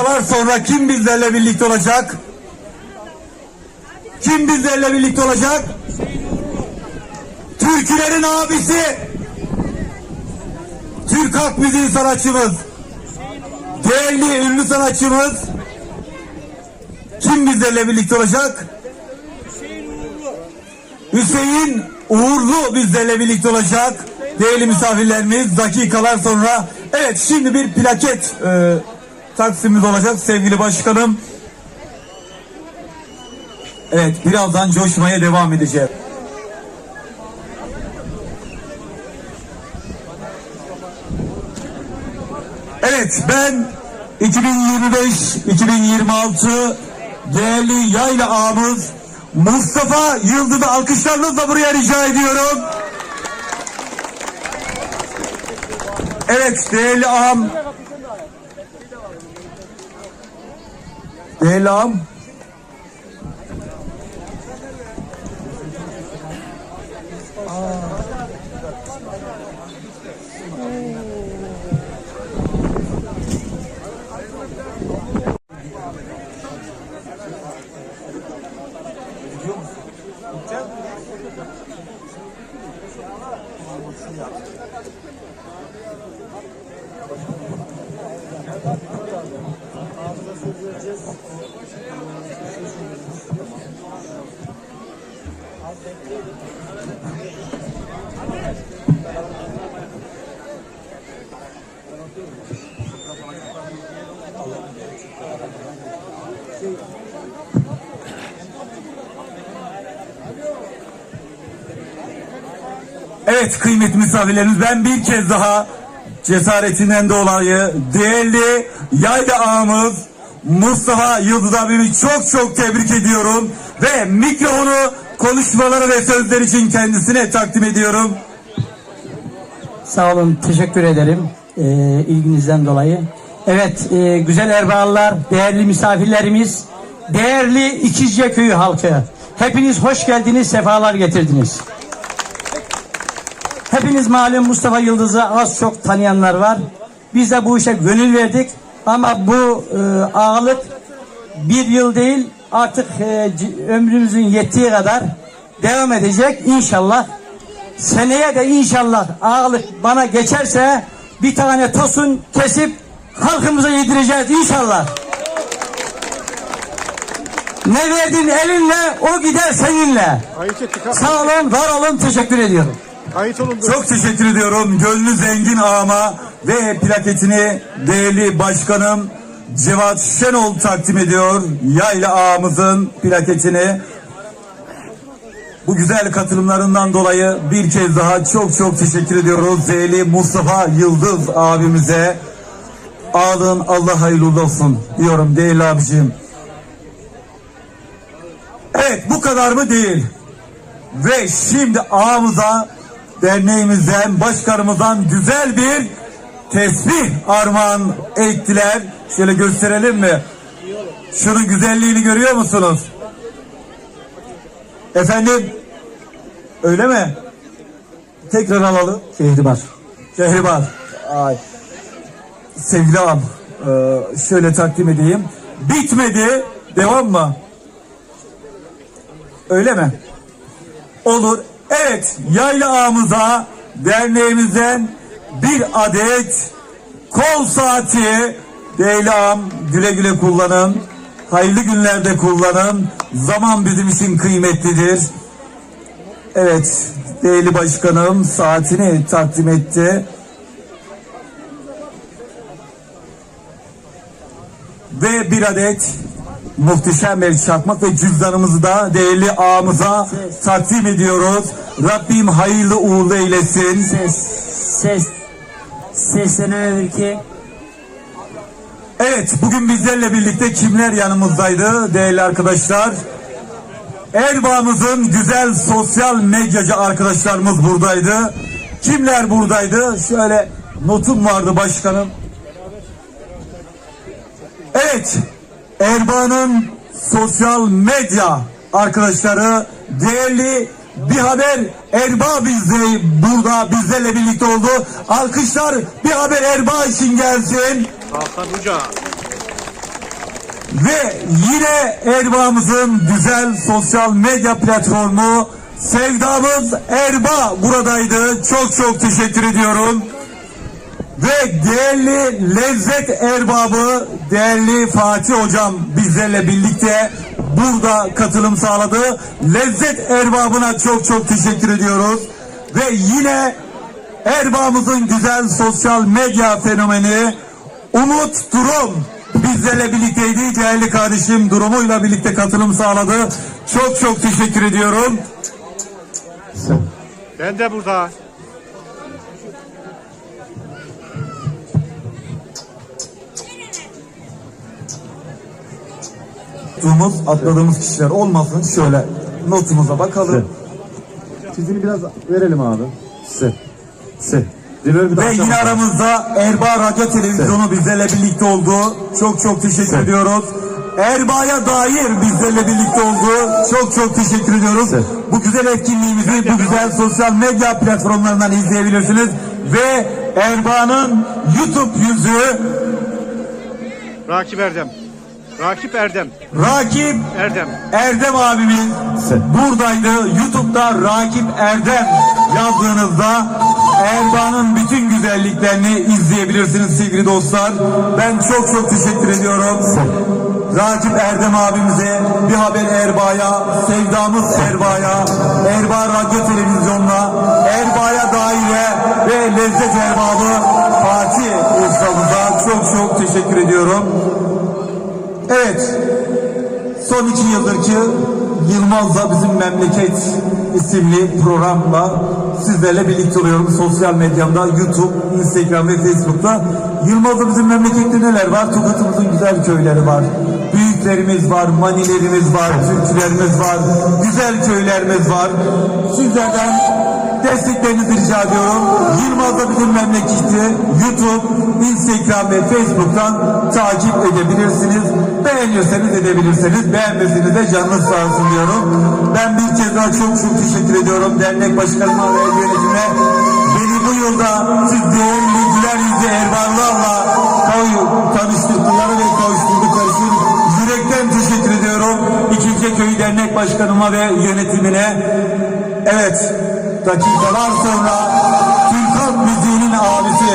dakikalar sonra kim bizlerle birlikte olacak? Kim bizlerle birlikte olacak? Türkülerin abisi. Türk halk müziği sanatçımız. Değerli ünlü sanatçımız. Kim bizlerle birlikte olacak? Hüseyin Uğurlu bizlerle birlikte olacak. Değerli misafirlerimiz dakikalar sonra. Evet şimdi bir plaket e, taksimimiz olacak sevgili başkanım. Evet birazdan coşmaya devam edeceğiz. Evet ben 2025-2026 değerli yayla ağamız Mustafa Yıldız'ı alkışlarınızla buraya rica ediyorum. Evet değerli ağam. Değerli ağam. Evet kıymetli misafirlerimiz ben bir kez daha cesaretinden dolayı değerli yayla ağamız Mustafa Yıldız abimi çok çok tebrik ediyorum ve mikrofonu konuşmaları ve sözler için kendisine takdim ediyorum. Sağ olun, teşekkür ederim e, ilginizden dolayı. Evet, e, güzel erbağlılar, değerli misafirlerimiz, değerli İkizce Köyü halkı. Hepiniz hoş geldiniz, sefalar getirdiniz. Hepiniz malum Mustafa Yıldız'ı az çok tanıyanlar var. Biz de bu işe gönül verdik. Ama bu e, ağalık bir yıl değil artık e, ömrümüzün yettiği kadar devam edecek inşallah. Seneye de inşallah ağalık bana geçerse bir tane tosun kesip halkımıza yedireceğiz inşallah. Ne verdin elinle o gider seninle. Sağ olun, var olun, teşekkür ediyorum. Kayıt olundu. Çok teşekkür ediyorum gönlü zengin ağama ve plaketini değerli başkanım Cevat Şenol takdim ediyor. Yayla ağamızın plaketini. Bu güzel katılımlarından dolayı bir kez daha çok çok teşekkür ediyoruz. Değerli Mustafa Yıldız abimize. Ağlın Allah hayırlı olsun diyorum değerli abicim. Evet bu kadar mı değil. Ve şimdi ağamıza derneğimizden, başkanımızdan güzel bir tesbih armağan ettiler. Şöyle gösterelim mi? Şunun güzelliğini görüyor musunuz? Efendim? Öyle mi? Tekrar alalım. Şehribar. Şehribar. Ay. Sevgili ağam, e, şöyle takdim edeyim. Bitmedi. Devam mı? Öyle mi? Olur. Evet, yayla ağamıza derneğimizden bir adet kol saati değerli ağam güle güle kullanın. Hayırlı günlerde kullanın. Zaman bizim için kıymetlidir. Evet, değerli başkanım saatini takdim etti. Ve bir adet muhteşem bir çakmak ve cüzdanımızı da değerli ağamıza takdim ediyoruz. Rabbim hayırlı uğurlu eylesin. Ses, ses, seslenebilir ki Evet, bugün bizlerle birlikte kimler yanımızdaydı değerli arkadaşlar? Erbağımızın güzel sosyal medyacı arkadaşlarımız buradaydı. Kimler buradaydı? Şöyle notum vardı başkanım. Evet, Erbağ'ın sosyal medya arkadaşları değerli bir haber Erbağ bizde burada bizlerle birlikte oldu. Alkışlar bir haber Erbağ için gelsin. Hakan Hoca. Ve yine Erbaa'mızın güzel sosyal medya platformu Sevdamız Erba buradaydı. Çok çok teşekkür ediyorum. Ve değerli lezzet erbabı, değerli Fatih Hocam bizlerle birlikte burada katılım sağladı. Lezzet erbabına çok çok teşekkür ediyoruz. Ve yine erbabımızın güzel sosyal medya fenomeni Umut Durum bizlerle birlikteydi. Değerli kardeşim Durum'uyla birlikte katılım sağladı. Çok çok teşekkür ediyorum. Ben de burada. Notumuz, atladığımız kişiler olmasın. Şöyle notumuza bakalım. Çizini biraz verelim abi. Se. Se. Dilleri bir Ve daha yine aramızda Erbaa Radyo Televizyonu bizlerle birlikte oldu. Çok çok teşekkür ediyoruz. Erbaa'ya dair bizlerle birlikte oldu. Çok çok teşekkür ediyoruz. Evet. Bu güzel etkinliğimizi bu güzel sosyal medya platformlarından izleyebilirsiniz. Ve Erbaa'nın YouTube yüzü Rakip Erdem. Rakip Erdem. Rakip Erdem. Erdem abimiz Sen. buradaydı. YouTube'da Rakip Erdem yazdığınızda Erdoğan'ın bütün güzelliklerini izleyebilirsiniz sevgili dostlar. Ben çok çok teşekkür ediyorum. Rakip Erdem abimize, bir haber Erbaa'ya, sevdamız Erbaa'ya, Erbaa Radyo Televizyon'la, Erbaa'ya daire ve Lezzet Erbabı Fatih ustamıza çok çok teşekkür ediyorum. Evet, Son iki yıldır ki Yılmaz'la bizim memleket isimli programla sizlerle birlikte oluyorum. Sosyal medyamda YouTube, Instagram ve Facebook'ta. Yılmaz'la bizim memlekette neler var? Tokat'ımızın güzel köyleri var. Büyüklerimiz var, manilerimiz var, türkülerimiz var, güzel köylerimiz var. Sizlerden desteklerinizi rica ediyorum. Yılmaz'da bizim memleketi YouTube, Instagram ve Facebook'tan takip edebilirsiniz. Beğenirseniz edebilirsiniz. Beğenmeseniz de canınız sağ olsun diyorum. Ben bir kez daha çok çok teşekkür ediyorum. Dernek başkanıma ve yönetimine. Beni bu yılda siz değerli güler yüzlü erbarlarla tanıştırdıkları ve kavuşturdukları için yürekten teşekkür ediyorum. İkinci Köyü Dernek Başkanıma ve yönetimine. Evet, dakikalar sonra Türkan müziğinin abisi